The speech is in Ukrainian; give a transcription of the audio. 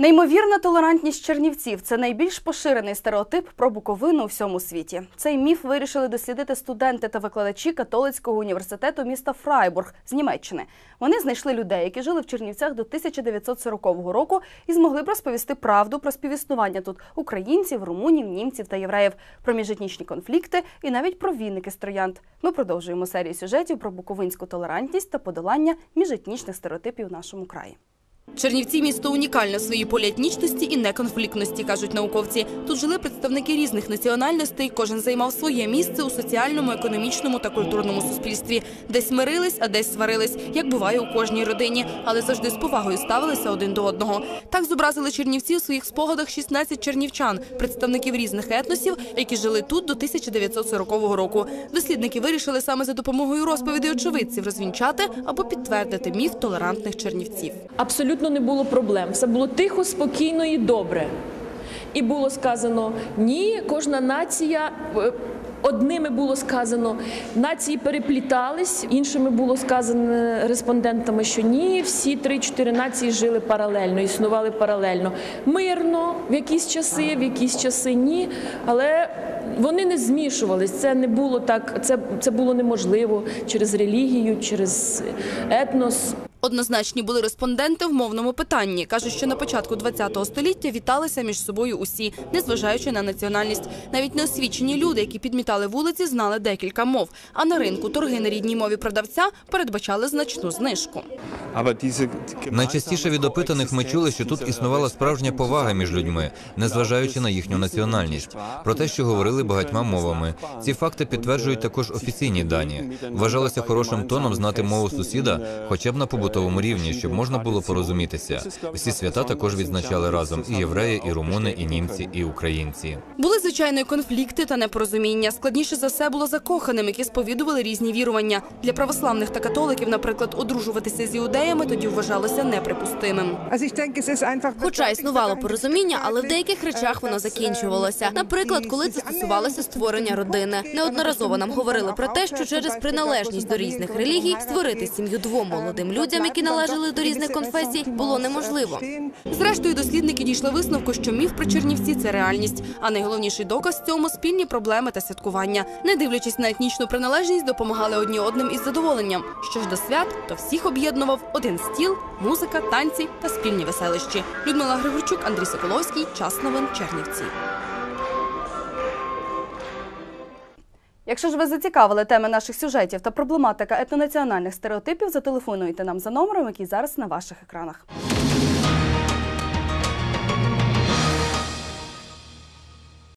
Неймовірна толерантність чернівців це найбільш поширений стереотип про Буковину у всьому світі. Цей міф вирішили дослідити студенти та викладачі католицького університету міста Фрайбург з Німеччини. Вони знайшли людей, які жили в Чернівцях до 1940 року, і змогли б розповісти правду про співіснування тут українців, румунів, німців та євреїв, про міжетнічні конфлікти і навіть про вінники з троянд. Ми продовжуємо серію сюжетів про буковинську толерантність та подолання міжетнічних стереотипів в нашому краї. Чернівці місто унікальне в своїй поліетнічності і неконфліктності, кажуть науковці. Тут жили представники різних національностей, кожен займав своє місце у соціальному, економічному та культурному суспільстві. Десь мирились, а десь сварились, як буває у кожній родині, але завжди з повагою ставилися один до одного. Так зобразили чернівці у своїх спогадах 16 чернівчан, представників різних етносів, які жили тут до 1940 року. Дослідники вирішили саме за допомогою розповідей очевидців розвінчати або підтвердити міф толерантних чернівців. Абсолютно не було проблем. Все було тихо, спокійно і добре. І було сказано ні, кожна нація. е, Одними було сказано, нації переплітались, іншими було сказано респондентами, що ні, всі три-чотири нації жили паралельно, існували паралельно. Мирно в якісь часи, в якісь часи ні. Але вони не змішувались. Це не було так, це, це було неможливо через релігію, через етнос. Однозначні були респонденти в мовному питанні. Кажуть, що на початку ХХ століття віталися між собою усі, незважаючи на національність. Навіть неосвічені люди, які підмітали вулиці, знали декілька мов. А на ринку торги на рідній мові продавця передбачали значну знижку. Найчастіше від опитаних ми чули, що тут існувала справжня повага між людьми, незважаючи на їхню національність. Про те, що говорили багатьма мовами. Ці факти підтверджують також офіційні дані. Вважалося хорошим тоном знати мову сусіда, хоча б на побутовому рівні, щоб можна було порозумітися. Всі свята також відзначали разом і євреї, і румуни, і німці, і українці. Були звичайно конфлікти та непорозуміння. Складніше за все було закоханим, які сповідували різні вірування. Для православних та католиків, наприклад, одружуватися з іудеями тоді вважалося неприпустимим. Хоча існувало порозуміння, але в деяких речах воно закінчувалося. Наприклад, коли це стосувалося створення родини. Неодноразово нам говорили про те, що через приналежність до різних релігій створити сім'ю двом молодим людям, які належали до різних конфесій, було неможливо. Зрештою, дослідники дійшли висновку, що міф про Чернівці це реальність. А найголовніший доказ цьому спільні проблеми та святкування. Не дивлячись на етнічну приналежність, допомагали одні одним із задоволенням. Що ж до свят, то всіх об'єднував один стіл, музика, танці та спільні веселищі. Людмила Григорчук, Андрій Соколовський. Час новин Чернівці. Якщо ж ви зацікавили теми наших сюжетів та проблематика етнонаціональних стереотипів, зателефонуйте нам за номером, який зараз на ваших екранах.